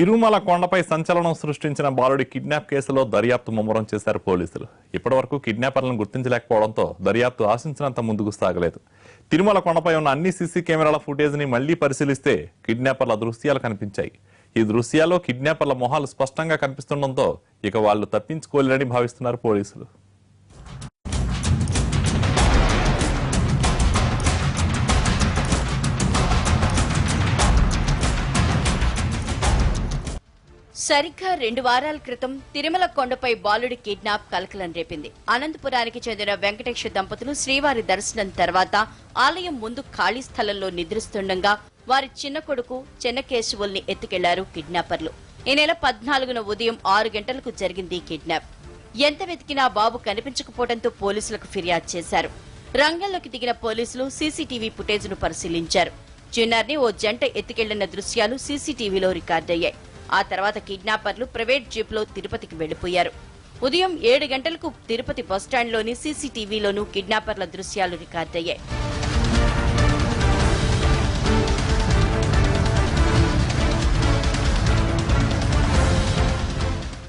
తిరుమల కొండపై సంచలనం సృష్టించిన బాలుడి కిడ్నాప్ కేసులో దర్యాప్తు ముమ్మరం చేశారు పోలీసులు. ఇప్పటివరకు కిడ్నాపర్లను గుర్తించలేకపోవడంతో దర్యాప్తు ఆశించినంత ముందుకు సాగలేదు. తిరుమల కొండపై ఉన్న అన్ని సీసీ కెమెరాల ఫుటేజ్ని మళ్ళీ పరిశీలిస్తే కిడ్నాపర్ల దృశ్యాలు కనిపించాయి. ఈ దృశ్యాల్లో కిడ్నాపర్ల మొహాలు స్పష్టంగా కనిపిస్తుండటంతో ఇక వాళ్ళు తప్పించుకోలేరని భావిస్తున్నారు పోలీసులు. సరిగ్గా రెండు వారాల క్రితం తిరుమల కొండపై బాలుడి కిడ్నాప్ కలకలం రేపింది. అనంతపురానికి చెందిన వెంకటేష్ దంపతులు శ్రీవారి దర్శనం తర్వాత ఆలయం ముందు ఖాళీ స్థలంలో నిద్రిస్తుండగా వారి చిన్న కొడుకు చెన్నకేశవుల్ని ఎత్తుకెళ్ళారు కిడ్నాపర్లు. ఈ నెల పద్నాలుగున ఉదయం ఆరు గంటలకు జరిగింది ఈ కిడ్నాప్. ఎంత వెతికినా బాబు కనిపించకపోవడంతో పోలీసులకు ఫిర్యాదు చేశారు. రంగంలోకి దిగిన పోలీసులు సీసీటీవీ ఫుటేజ్ను పరిశీలించారు. చిన్నారిని ఓ జంట ఎత్తుకెళ్ళిన దృశ్యాలు సీసీటీవీలో రికార్డయ్యాయి. ఆ తర్వాత కిడ్నాపర్లు ప్రైవేట్ జీప్లో తిరుపతికి వెళ్ళిపోయారు ఉదయం ఏడు గంటలకు తిరుపతి బస్టాండ్లోని సీసీటీవీలోనూ కిడ్నాపర్ల దృశ్యాలు రికార్డయ్యాయి.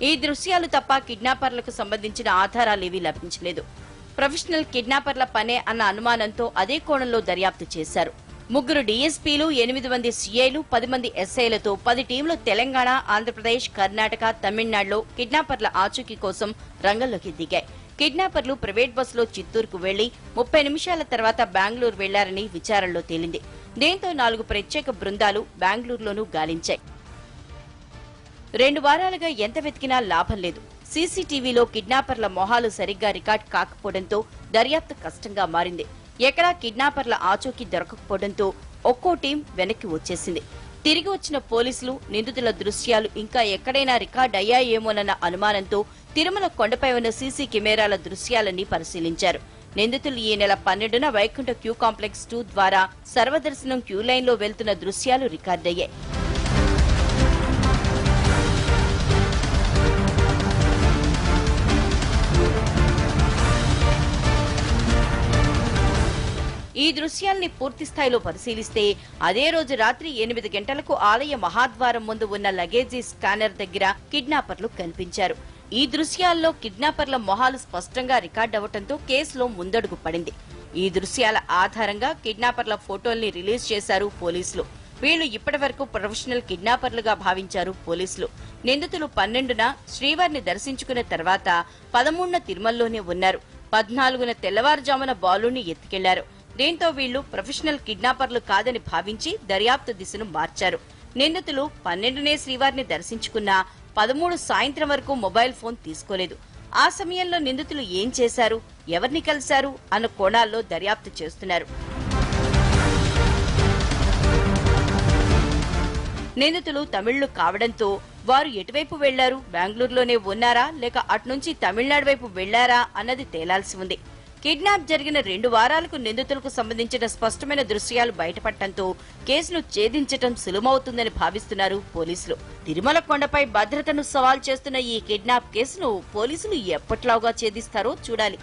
ఈ దృశ్యాలు తప్ప కిడ్నాపర్లకు సంబంధించిన ఆధారాలు ఏవీ లభించలేదు. ప్రొఫెషనల్ కిడ్నాపర్ల పనే అన్న అనుమానంతో అదే కోణంలో దర్యాప్తు చేశారు. ముగ్గురు డీఎస్పీలు ఎనిమిది మంది సీఐలు పది మంది ఎస్ఐలతో పది టీంలు తెలంగాణ ఆంధ్రప్రదేశ్ కర్ణాటక తమిళనాడులో కిడ్నాపర్ల ఆచూకీ కోసం రంగంలోకి దిగాయి. కిడ్నాపర్లు ప్రైవేట్ బస్సులో చిత్తూరుకు వెళ్ళి ముప్పై నిమిషాల తర్వాత బెంగళూరు వెళ్ళారని విచారణలో తేలింది. దీంతో నాలుగు ప్రత్యేక బృందాలు బెంగళూరులోనూ గాలించాయి. రెండు వారాలుగా ఎంత వెతికినా లాభం లేదు. సీసీటీవీలో కిడ్నాపర్ల మొహాలు సరిగ్గా రికార్డ్ కాకపోవడంతో దర్యాప్తు కష్టంగా మారింది. ఎక్కడా కిడ్నాపర్ల ఆచూకీ దొరకకపోవడంతో ఒక్కో టీం వెనక్కి వచ్చేసింది. తిరిగి వచ్చిన పోలీసులు నిందితుల దృశ్యాలు ఇంకా ఎక్కడైనా రికార్డ్ అయ్యాయేమోనన్న అనుమానంతో తిరుమల కొండపై ఉన్న సీసీ కెమెరాల దృశ్యాలన్నీ పరిశీలించారు. నిందితులు ఈ నెల పన్నెండున వైకుంఠ క్యూ కాంప్లెక్స్ టూ ద్వారా సర్వదర్శనం క్యూ లైన్లో వెళ్తున్న దృశ్యాలు రికార్డయ్యాయి. ఈ దృశ్యాల్ని పూర్తి స్థాయిలో పరిశీలిస్తే అదే రోజు రాత్రి ఎనిమిది గంటలకు ఆలయ మహాద్వారం ముందు ఉన్న లగేజీ స్కానర్ దగ్గర కిడ్నాపర్లు కనిపించారు. ఈ దృశ్యాల్లో కిడ్నాపర్ల మొహాలు స్పష్టంగా రికార్డ్ అవ్వటంతో కేసులో ముందడుగు పడింది. ఈ దృశ్యాల ఆధారంగా కిడ్నాపర్ల ఫోటోల్ని రిలీజ్ చేశారు పోలీసులు. వీళ్ళు ఇప్పటివరకు ప్రొఫెషనల్ కిడ్నాపర్లుగా భావించారు పోలీసులు. నిందితులు పన్నెండున శ్రీవారిని దర్శించుకున్న తర్వాత పదమూడున తిరుమలలోనే ఉన్నారు. పద్నాలుగున తెల్లవారుజామున బాలుని ఎత్తుకెళ్ళారు. దీంతో వీళ్ళు ప్రొఫెషనల్ కిడ్నాపర్లు కాదని భావించి దర్యాప్తు దిశను మార్చారు. నిందితులు పన్నెండునే శ్రీవారిని దర్శించుకున్నా పదమూడు సాయంత్రం వరకు మొబైల్ ఫోన్ తీసుకోలేదు. ఆ సమయంలో నిందితులు ఏం చేశారు? ఎవరిని కలిశారు? అన్న కోణాల్లో దర్యాప్తు చేస్తున్నారు. నిందితులు తమిళ్ళు కావడంతో వారు ఎటువైపు వెళ్ళారు? బెంగళూరులోనే ఉన్నారా? లేక అట్నుంచి తమిళనాడు వైపు వెళ్ళారా? అన్నది తేలాల్సి ఉంది. కిడ్నాప్ జరిగిన రెండు వారాలకు నిందితులకు సంబంధించిన స్పష్టమైన దృశ్యాలు బయటపడటంతో కేసును ఛేదించటం సులుమవుతుందని భావిస్తున్నారు పోలీసులు. తిరుమల కొండపై భద్రతను సవాల్ చేస్తున్న ఈ కిడ్నాప్ కేసును పోలీసులు ఎప్పట్లాగా ఛేదిస్తారో చూడాలి.